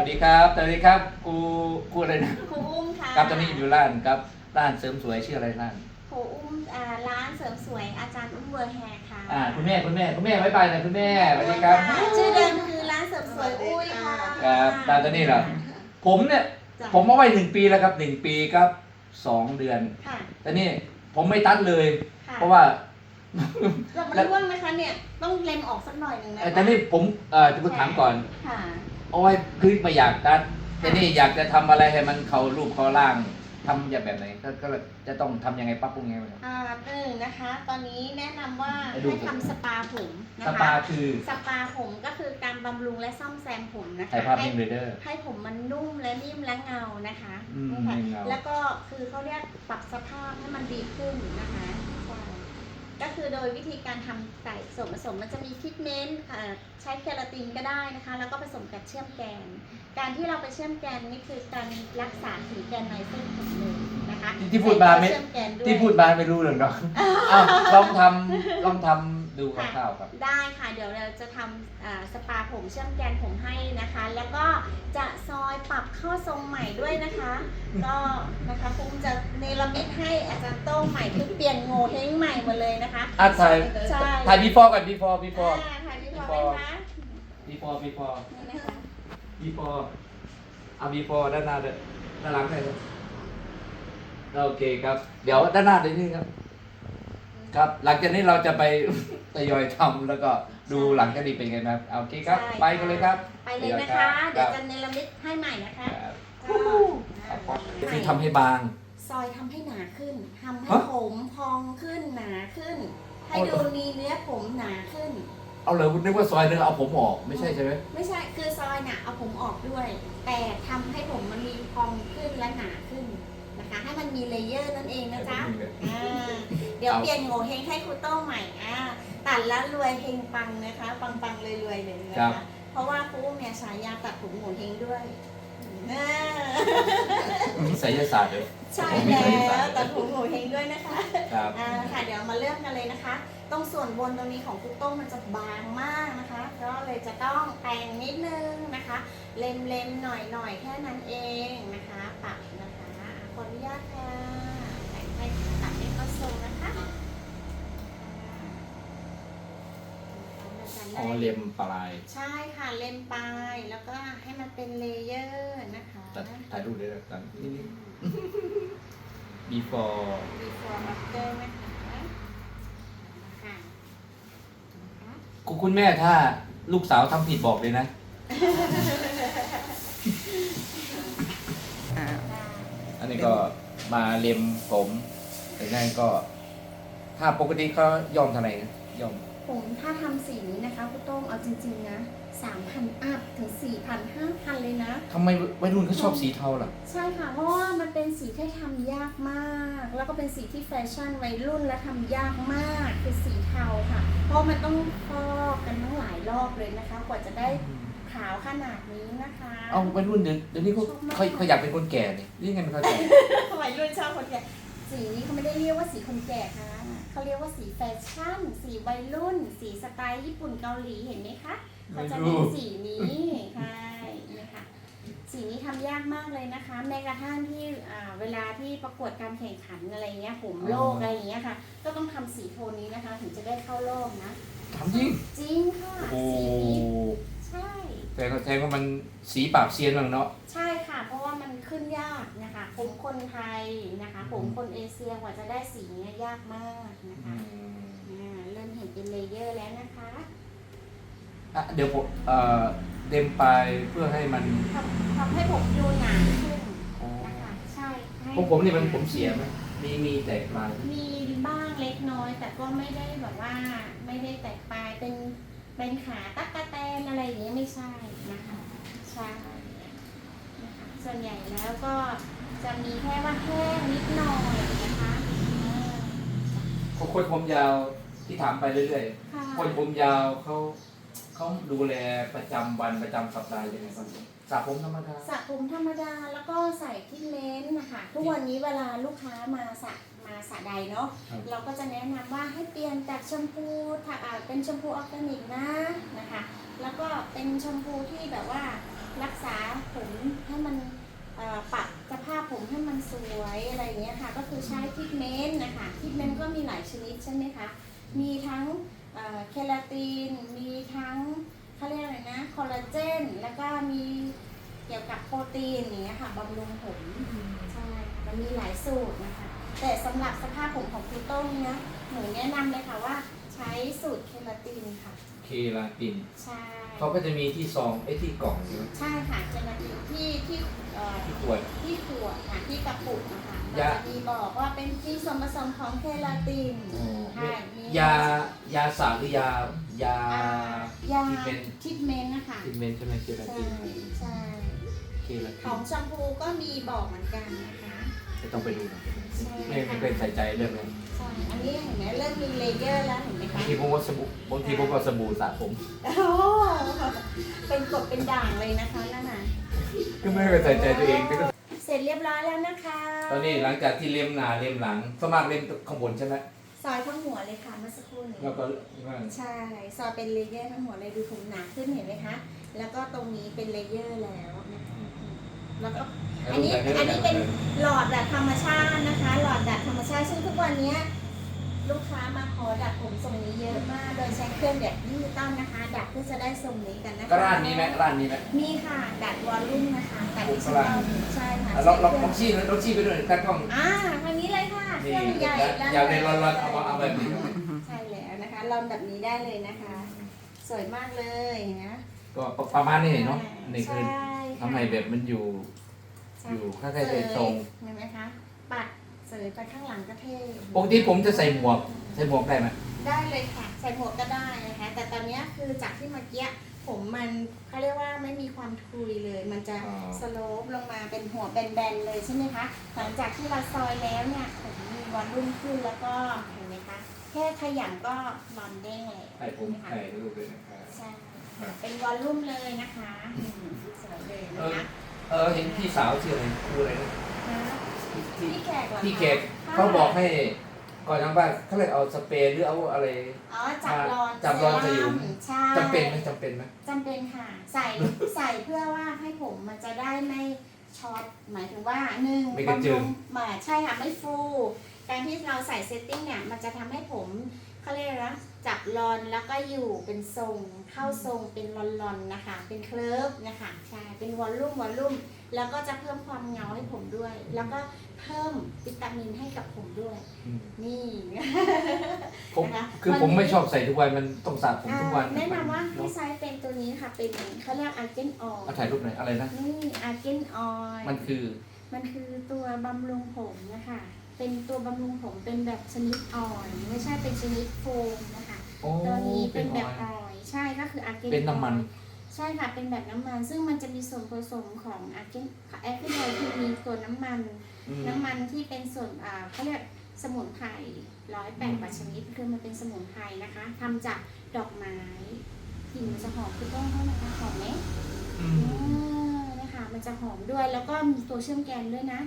วัสดีครับ สวัสดีครับกูกูอะไรนะครูอุ้มค่ะครับตอนนี้อยู่ร้านครับร้านเสริมสวยชื่ออะไรร้านครูอุ้มอ่าร้านเสริมสวยอาจารย์อุ้มเวอร์แฮร์ค่ะอ่าคุณแม่คุณแม่คุณแม่ไว้ไปนะคุณแม่สวัสดีครับะชื่อเดิมคือร้านเสริมสวยอุ้ยค่ะครับร้านตัวนี้เหรอผมเนี่ยจ้ะผมมาไว้หนึ่งปีแล้วครับหนึ่งปีครับสองเดือนค่ะแต่นี่ผมไม่ตัดเลยค่ะเพราะว่าเรามันร่วงนะคะเนี่ยต้องเล็มออกสักหน่อยหนึ่งนะเอ่อคะแต่นี่ผมเอ่อจะพูดถามก่อน ค่ะเอาไว้คือไม่อยากตัดแต่นี่อยากจะทำอะไรให้มันเขารูปเขาร่างทำอย่างแบบไหนก็ก็จะต้องทำยังไงปรับปรุงยังไงบ้างอ่าหนึ่งนะคะ ตอนนี้แนะนำว่าให้ดูให้ทำสปาผมนะสคะปาคือสปาผมก็คือการบำรุงและซ่อมแซมผมนะคะถ่ายภาพให้นิ่งเลยเด้อให้ผมมันนุ่มและนิ่มและเงานะคะอืมนี่ค่ะเงาแล้วก็คือเขาเรียกปรับสภาพให้มันดีขึ้นนะคะใช่ ก็คือโดยวิธีการทำใส่ส่วนผสมมันจะมีพิกเมนต์เอ่อใช้เคราตินก็ได้นะคะ แล้วก็ผสมกับเชื่อมแกน การที่เราไปเชื่อมแกนนี่คือการรักษาถึงแกนในเส้นผมเลยนะคะที่ที่พูดมาไม่เชื่อมแกนด้วยที่พูดมาไม่รู้หรอกเนาะอ้าวลองทำลองทำดูคร่าวๆครับ ได้ค่ะ เดี๋ยวเราจะทำอ่าสปาผมเชื่อมแกนผมให้นะคะ แล้วก็จะ ทรงใหม่ด้วยนะคะ ก็นะคะคงจะเนรมิตให้อาจารย์โต้งใหม่คือเปลี่ยนโงเฮงใหม่หมดเลยนะคะอะถ่ายใช่ถ่าย before กัน before before อ่าถ่ายดีพอไหมคะ before before นี่นะคะ before เอา before ด้านหน้าด้วยด้านหลังได้เลยโอเคครับ เดี๋ยวด้านหน้าเดี๋ยวนี้ครับ ครับ หลังจากนี้เราจะไป ทยอยทำแล้วก็ดูหลังจากนี้เป็นไงบ้างเอาโอเคครับใช่ไปกันเลยครับไปเลยนะคะครัเดี๋ยวบจะเนรมิตให้ใหม่นะคะครับก็ที่ทำให้บาง ซอยทำให้หนาขึ้นทำให้ฮะผมพองขึ้นหนาขึ้น ให้เอาเหรดูอมีเนื้อผมหนาขึ้น เอาเลยคุณนึกว่าซอยเนื้อเอาผมออกไม่ใช่ใช่ไหมไม่ใช่คือซอยน่ะเอาผมออกด้วย แต่ทำให้ผมมันมีพองขึ้นและหนาขึ้นนะคะ ให้มันมีเลเยอร์นั่นเองนะจ๊ะอ่า เดี๋ยวเอาเปลี่ยนโงเฮงให้ครูโต้งใหม่อ่าตัดแล้วรวยเฮงปังนะคะ ปังปังรวยรวยๆเลยนะครัคะบ เพราะว่าครูเนี่ยฉายาตัดผมโงเฮงด้วยอ่ามีไสยศาสตร์ด้วยใช่มีแล้ไสยศาสตวร์ตัดผมโงเฮงด้วยนะคะ ครับ อ่าค่ะเดี๋ยวมาเริ่มกันเลยนะคะ ตรงส่วนบนตรงนี้ของคุกโต้งมันจะบางมากนะคะ ก็เลยจะต้องแต่งนิดนึงนะคะ เล็มเล็มๆหน่อยหน่อยๆแค่นั้นเองนะคะปรับนะคะขออนุญาตค่ะแต่งให้ตัด ให้เข้าทรงนะคะอ๋อเลียมปลาย ใช่ค่ะเล็มปลายแล้วก็ให้มันเป็นเลเยอร์นะคะตัดถ่ายรูปเลยแล้วกันนี่นี่ before before after นะคะค่ะคุณคุณแม่ถ้าลูกสาวทำผิดบอกเลยนะอันนี้ก็มาเล็มผม แต่นั่นก็ ถ้าปกติเขายอมเท่าไหร่นะยอม ผมถ้าทำสีนี้นะคะคุณโต้งเอาจริงๆนะสามพันอัพถึงสี่พันห้าพันเลยนะ ทำไมวัยรุ่นเขาชอบสีเทาล่ะ ใช่ค่ะ เพราะว่ามันเป็นสีที่ทำยากมาก แล้วก็เป็นสีที่แฟชั่นวัยรุ่นและทำยากมากคือสีเทาค่ะ เพราะมันต้องฟอกกันทั้งหลายรอบเลยนะคะ กว่าจะได้ขาวขนาดนี้นะคะ เอาวัยรุ่นเดี๋ยวเดี๋ยวนี้เขาชอบมากเขาเขาอยากเป็นคนแก่นี่นี่ไงไม่เข้าใจวัยรุ่นชอบคนแก่ สีนี้เขาไม่ได้เรียกว่าสีคนแก่ค่ะเขาเรียกว่าสีแฟชั่น สีวัยรุ่น สีสไตล์ญี่ปุ่นเกาหลีเห็นไหมคะเขาจะไม่รู้เน้นสีนี้ใช่นี่ค่ะสีนี้ทำยากมากเลยนะคะ แม้กระทั่งที่อ่าเวลาที่ประกวดการแข่งขันอะไรเงี้ยผมโลกอะไรอย่างเงี้ยค่ะ ก็ต้องทำสีโทนนี้นะคะ ถึงจะได้เข้ารอบนะทำจริงจริงค่ะโอ้สีนี้ใช่แต่เขาแทงว่ามันสีปราบเซียนบ้างเนาะใช่ ผมคนไทยนะคะ ผมคนเอเชียกว่าจะได้สีเนี้ยยากมากนะคะอ่าเริ่มเห็นเป็นเลเยอร์แล้วนะคะ อะเดี๋ยวผมเอ่อเต็มไปเพื่อให้มันทำทำให้ผมดูหนาขึ้นอ๋อนะคะ ใช่ให้พวกผมนี่มันผมเสียไหมมีมีแตกปลายมีบ้างเล็กน้อย แต่ก็ไม่ได้แบบว่าไม่ได้แตกปลายเป็นเป็นขาตั๊กกะแตนอะไรอย่างเงี้ยไม่ใช่นะคะ ใช่นะคะ ส่วนใหญ่แล้วก็จะมีแค่ว่าแห้งนิดหน่อยนะคะอ่าคนคนผมยาวที่ถามไปเรื่อยค่ะๆคนผมยาวเขาเขาดูแลประจำวันประจำสัปดาห์ยังไงบ้างสระผมธรรมดาสระผมธรรมดาแล้วก็ใส่ที่เลนส์นะคะทุกวันนี้เวลาลูกค้ามาสระมาสระใดเนาะครับเราก็จะแนะนำว่าให้เปลี่ยนจากแชมพูถ้าอ่าเป็นแชมพูออร์แกนิกนะนะคะ แล้วก็เป็นแชมพูที่แบบว่า รักษาผมให้มันปรับสภาพผมให้มันสวยอะไรอย่างเงี้ยค่ะ ก็คือใช้ทรีทเมนต์นะคะทรีทเมนต์ก็มีหลายชนิดใช่ไหมคะ มีทั้งเคลาติน มีทั้งเขาเรียกอะไรนะ คอลลาเจน แล้วก็มีเกี่ยวกับโปรตีนอย่างเงี้ยค่ะบำรุงผม ใช่ค่ะมันมีหลายสูตรนะคะ แต่สำหรับสภาพผมของคุณโต้งเนี่ยหนูแนะนำเลยค่ะว่าใช้สูตรเคลาตินค่ะ ลาติน ใช่เขาก็จะมีที่ซองไอ้ที่กล่องใช่ไหมใช่ค่ะเคลาตินที่ที่เอ่อที่ขวด ที่ขวดค่ะที่กระปุกนะคะมันยา จะมีบอกว่าเป็นที่ส่วนผสมของเคลาตินอ๋อใช่มียายาสาหรือยายา อ่ายาที่เป็นทรีทเมนต์นะคะทิเมนใช่ไหมเคลาใช่ตินใช่เคลาขติองนแชมพูก็มีบอกเหมือนกันนะคะ จะต้องไปดูนะใช่ไม่ไม่ค่ะเคยใส่ใจเรื่องนี้ใช่อัน นี้เห็นไหมเริ่มมีเลเยอร์แล้วเห็นไหมบางคะทีผมว่าสบู่บางทีผมก็สบู่สระผม โอ้เป็นกบเป็นด่างเลยนะคะนั่นน่ะก็ไม่เคยใส่ใจตัวเองก็เสร็จเรียบร้อยแล้วนะคะตอนนี้หลังจากที่เล็มหน้าเล็มหลังสวนมากเล็มข้างบนใช่ไหมซอยทั้งหัวเลยค่ะเมื่อสักครู่นี้ แล้วก็ว่าใช่ ซอยเป็นเลเยอร์ทั้งหัวเลยดูผมหนาขึ้นเห็นไหมคะ แล้วก็ตรงนี้เป็นเลเยอร์แล้วนะคะแล้วก็อันนี้อันนี้เป็นหลอดดัดธรรมชาตินะคะ หลอดดัดธรรมชาติซึ่งทุกวันเนี้ย ลูกค้ามาขอดัดผมทรงนี้เยอะมาก โดยใช้เครื่องแบบดิจิตอลนะคะ ดัดเพื่อจะได้ทรงนี้กันนะคะก็ร้านนี้ไหมร้านนี้ไหมมีค่ะ ดัดวอลลุ่มนะคะ ดัดดิจิตอลใช่ค่ะอะลองลองลองชี้ลองชี้ไปด้วยตั้งกล้องอ่าทางนี้เลยค่ะเคนี่รื่องใหญ่อยากในร้อนๆเอามาเอาแบบนี้ใช่แล้วนะคะลองแบบนี้ได้เลยนะคะ สวยมากเลยนะก็ประมาณนี้เนาะนี่คือใช่ค่ะทำให้แบบมันอยู่ใช่อยู่ข้างใกล้ๆตรงเห็นไหมคะปัด เสยไปข้างหลังก็เท่ปกติผมจะใส่หมวก ใส่หมวกได้ไหมได้เลยค่ะ ใส่หมวกก็ได้นะคะ แต่ตอนเนี้ยคือจากที่เมื่อกี้ผมมันเขาเรียกว่าไม่มีความทุยเลย มันจะสโลปลงมาเป็นหัวแบนๆเลยใช่ไหมคะ หลังจากที่เราซอยแล้วเนี่ยผมมีวอลลุ่มขึ้นแล้วก็เห็นไหมคะ แค่ขยำก็รอนเด้งเลยใส่ผมเห็นไหมคะใส่รูปเลยนะครับใช่ค่ะเป็นวอลลุ่มเลยนะคะอืมสวยเลยนะคะ เออเห็นพี่สาวชื่ออะไรครูอะไรนะนะ ที่ที่พี่แขกเหรอคะพี่แขกเขาบอกให้ก่อนทำบ้านเขาเลยเอาสเปรย์หรือเอาอะไร อ๋อจับรอนจับรอนใส่อยู่ใช่จำเป็นไหมจำเป็นไหมจำเป็นค่ะ ใส่ใส่เพื่อว่าให้ผมมันจะได้ไม่ช็อตหมายถึงว่าหนึ่งไม่กระจึงบำรุมาใช่ค่ะไม่ฟู การที่เราใส่เซตติ้งเนี่ยมันจะทำให้ผมเขาเรียกอะไรนะจับรอนแล้วก็อยู่เป็นทรงเข้าทรงเป็นรอนๆนะคะ เป็นเคลิร์ฟนะคะใช่เป็นวอลลุ่มวอลลุ่ม แล้วก็จะเพิ่มความเงาให้ผมด้วย แล้วก็เพิ่มวิตามินให้กับผมด้วย อืมนี่ผมนะคะคือผมไม่ชอบใส่ทุกวันมันต้องสระผมทุกวันอ่าแนะนำว่าให้เนาะใช้เป็นตัวนี้ค่ะ เป็นเขาเรียกอาร์เกนออยเอาถ่ายรูปหน่อยอะไรนะ นี่อาร์เกนออย มันคือ มันคือตัวบำรุงผมนะคะ เป็นตัวบำรุงผมเป็นแบบชนิดออยล์ไม่ใช่เป็นชนิดโฟมนะคะ โอ้ตัวนี้เป็เป็นนอแบอบยออยล์ใช่ก็คืออาร์เกนเป็นน้ำมัน ใช่ค่ะ เป็นแบบน้ำมัน ซึ่งมันจะมีส่วนผสมของอาร์เกนแอคเกนออยล์คือมีตัวน้ำมัน อืม น้ำมันที่เป็นส่วนอ่าเขาเรียกสมุนไพรร้อยแปดกว่าชนิด คือมันเป็นสมุนไพรนะคะทำจากดอกไม้กลิ่นมันจะหอมคือต้องเข้านะคะหอมไหม อือ่มานะคะมันจะหอมด้วยแล้วก็มีตัวเชื่อมแกนด้วยนะ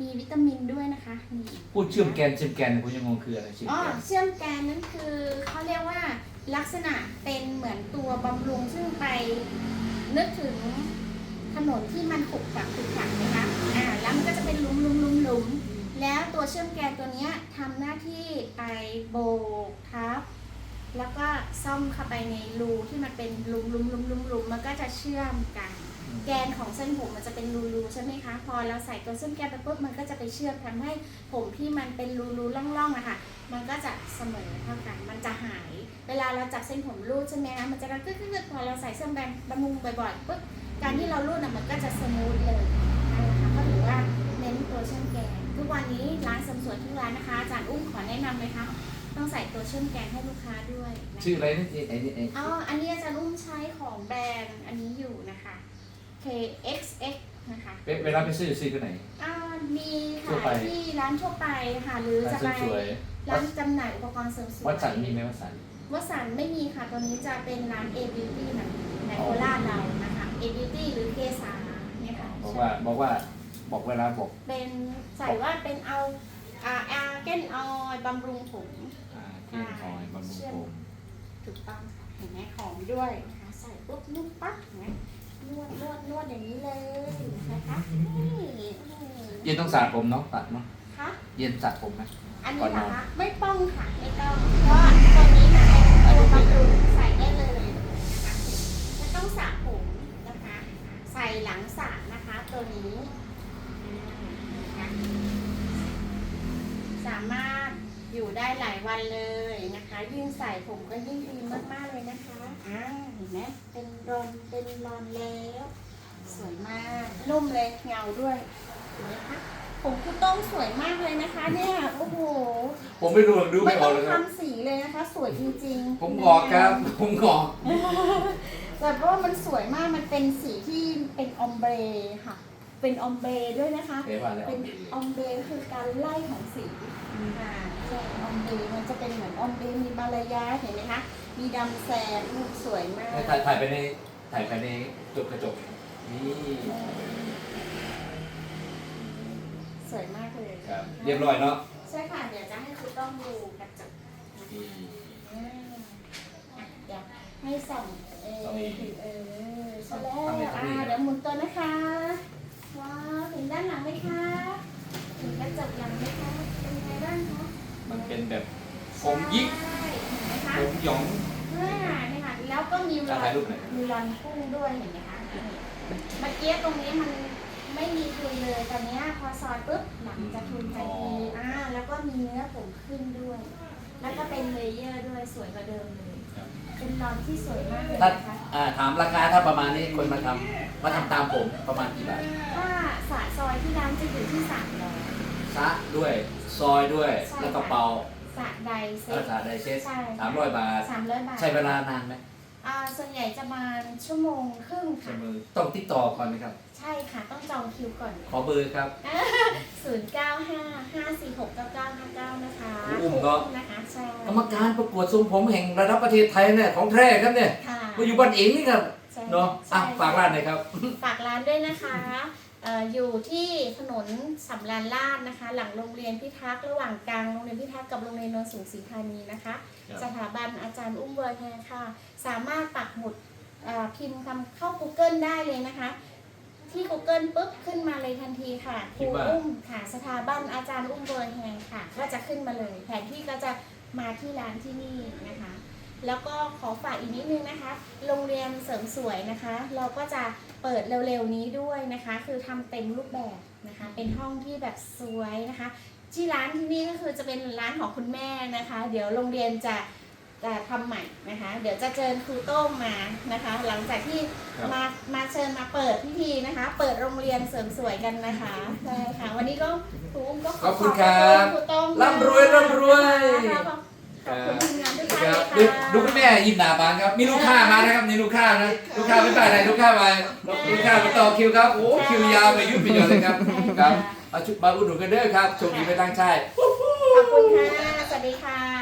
มีวิตามินด้วยนะคะนี่พูดเชื่อมแกนเชื่อมแกนผมยังงงคืออะไรเชื่อมอ๋อแกนเชื่อมแกนนั้นคือเขาเรียกว่า ลักษณะเป็นเหมือนตัวบำรุงซึ่งไปนึกถึงถนนที่มันขรุขระขรุขระนะคะอ่าแล้วมันก็จะเป็นหลุมหลุมหลุมหลุมแล้วตัวเชื่อมแกนตัวนี้ทำหน้าที่ไปโบกทับ แล้วก็ซ่อมเข้าไปในรูที่มันเป็นหลุมหลุมหลุมหลุมหลุมมันก็จะเชื่อมกัน แกนของเส้นผมมันจะเป็นรูๆใช่ไหมคะ พอเราใส่ตัวเส้นแกนไปปุ๊บมันก็จะไปเชื่อมทำให้ผมที่มันเป็นรูๆล่องๆอะค่ะ มันก็จะเสมอเท่ากัน มันจะหาย เวลาเราจับเส้นผมรูดใช่ไหมคะมันจะกระกึกกึกพอเราใส่เส้นแบนบำรุงบ่อยๆปุ๊บการที่เรารูดน่ะมันก็จะสมูทเลยนะคะก็ถือว่าเน้นตัวเชื่อมแกนทุกวันนี้ร้านเสริมสวยทุกร้านนะคะอาจารย์อุ้มขอแนะนำเลยค่ะต้องใส่ตัวเชื่อมแกนให้ลูกค้าด้วยนะะชื่ออะไรนะไอ้นี่ไอ้อ๋ออันนี้อาจารย์อุ้มใช้ของแบรนด์อันนี้อยู่นะคะ KXX นะคะเวลาไปซื้อซื้อที่ไหน อ่ามีทั่วขายที่ร้านทั่วไปค่ะหรือจะไปสวยร้านจำหน่ายอุปกรณ์เสริมสวยวัดสันมีไหมวัดสัน วัดสันไม่มีค่ะตัวนี้จะเป็นร้าน A Beauty นะในโคราชเรานะคะ A Beauty หรือเกษาเนี่ยค่ะบอกว่าบอกว่าบอกเวลาบอกเป็นใส่ว่าเป็นเอาอ่าอาเกนออยบำรุงผมอ่าเกนคอยบำรุงผมถูกต้องค่ะเห็นไหมหอมด้วยนะคะใส่ปุ๊บนุ่มปั๊บเห็นไหมนวดนวดนวดอย่างนี้เลยนะคะเย็นต้องสระผมเนาะตัดเนาะคะเย็นสระผมไหมอันก่อนี้นนอนนะคะไม่ต้องค่ะไม่ต้องเพราะว่าตัวนี้มันเป็นตัว บำรุงใส่ได้เลยนะคะไม่ต้องสระผมนะคะ ใส่หลังสระนะคะ ตัวนี้นะคะสามารถอยู่ได้หลายวันเลยนะคะ ยิ่งใส่ผมก็ยิ่งดีมากๆเลยนะคะอ่าเห็นไหมเป็นรอนเป็นรอนแล้ว สวยมากนุ่มเลยเงาด้วยเห็นไหมคะ ผมคุณโต้งสวยมากเลยนะคะเนี่ยโอ้โหผมไม่รู้ดูไม่ไม่อต้ออกงเลยครับ ทำสีเลยนะคะ สวยจริงๆผมงอกครับ ผมงอกแต่เพราะว่ามันสวยมากมันเป็นสีที่เป็นออมเบรค่ะ เป็นออมเบรด้วยนะคะเห็นว่าแล้วเป็นออมเบรคือการไล่ของสีค่ะใช่ออมเบรมันจะเป็นเหมือนออมเบรมีบาลายาเห็นไหมคะมีดำแซมลูกสวยมาก ถ่ายถ่ายไปในถ่ายไปในจกกระจกนี่ สวยมากเลยครับ เรียบร้อยเนาะใช่ค่ะ เดี๋ยวจะให้คุณต้องดูกระจกนี่อ่าอะเดี๋ยวให้ส่องเอส่องออีกถือเออใช่แล้วทำเลยทำเลยอ่าเดี๋ยวหมุนตัวนะคะว้าวเห็นด้านหลังไหมคะเห็นกระจกหลังไหมคะเป็นไงบ้างคะมันเป็นแบบผมยิกใช่เห็นไหมคะผมหยอง อ่านี่ค่ะแล้วก็มีรอถ่ายยรูปหน่อย มีรอยพุ่งด้วยเห็นไหมคะนี่เมื่อกี้ตรงนี้มัน ไม่มีทุนเลยตอนนี้พอซอยปุ๊บหลังจะทุนทันทีอ่าแล้วก็มีเนื้อผมขึ้นด้วย แล้วก็เป็นเลเยอร์ด้วยสวยกว่าเดิมเลย ครับ เป็นรอนที่สวยมากเลยถ้านะคะอ่าถามราคาถ้าประมาณนี้คนมาทำมาทำตามผมประมาณกี่บาทถ้าสระซอยที่ร้านจะอยู่ที่สามร้อยซะด้วยซอยด้วยใช่แล้วก็เปาสระใดเซ็ราตคาไดเซ็ตใช่ สามร้อยบาท สามร้อยบาท ใช้เวลานานไหม อ่าส่วนใหญ่จะมาชั่วโมงครึ่งใช้ค่ะ มือต้องติดต่อก่อนไหมครับ ใช่ค่ะ ต้องจองคิวก่อนขอเบอร์ครับ ศูนย์เก้าห้าห้าสี่หกเก้าเก้าห้าเก้านะคะอุ้มเนอะนะคะใช่กรรมการประกวดทรงผมแห่งระดับประเทศไทยเนี่ยของแท้ครับเนี่ยค่ะมาอยู่บ้านเองนี่ครับใช่เนาะอะใช่ฝากร้านหน่อยครับ ฝากร้านด้วยนะคะเอ่ออยู่ที่ถนนสำราญราชนะคะ หลังโรงเรียนพิทักษ์ระหว่างกลางโรงเรียนพิทักษ์กับโรงเรียนโนนสูงศรีธานีนะคะครับสถาบันอาจารย์อุ้มเวอร์แทนค่ะ สามารถปักหมุดเอ่อพิมพ์คำเข้า Google ได้เลยนะคะ ที่ Google ปุ๊บขึ้นมาเลยทันทีค่ะคคิรูดว่าอุ้มค่ะสถาบันอาจารย์อุ้มเวอร์แทนค่ะ ก็จะขึ้นมาเลยแผนที่ก็จะมาที่ร้านที่นี่นะคะ แล้วก็ขอฝากอีกนิดนึงนะคะ โรงเรียนเสริมสวยนะคะ เราก็จะเปิดเร็วๆนี้ด้วยนะคะ คือทำเต็มรูปแบบนะคะ เป็นห้องที่แบบสวยนะคะ ที่ร้านที่นี่ก็คือจะเป็นร้านของคุณแม่นะคะ เดี๋ยวโรงเรียนจะจะทำใหม่นะคะ เดี๋ยวจะเชิญครูโต้งมานะคะ หลังจากที่ครับ มามาเชิญมาเปิดพิธีนะคะ เปิดโรงเรียนเสริมสวยกันนะคะใช่ค่ะวันนี้ก็ครูอุ้มก็ขอบคุณครับครูโต้งร่ำรวยร่ำรวย นะคะขอบ คุณทีมงานทุกท่านคเลรับยดูค่ะดูคุณแม่ยิ้มหนาบานครับ มีลูกค้ามานะครับมีลูกค้านะ ลูกค้าไม่ไปไหนลูกค้าไปลูกค้ามาต่อคิวครับ โอ้คิวยาวไปยุ่งไปหยดเลยครับ ครับมาชุดมาอุดหนุนกันเด้อครับโชคดีไปตั้งใจ ขอบคุณค่ะ สวัสดีค่ะยินดีต้อน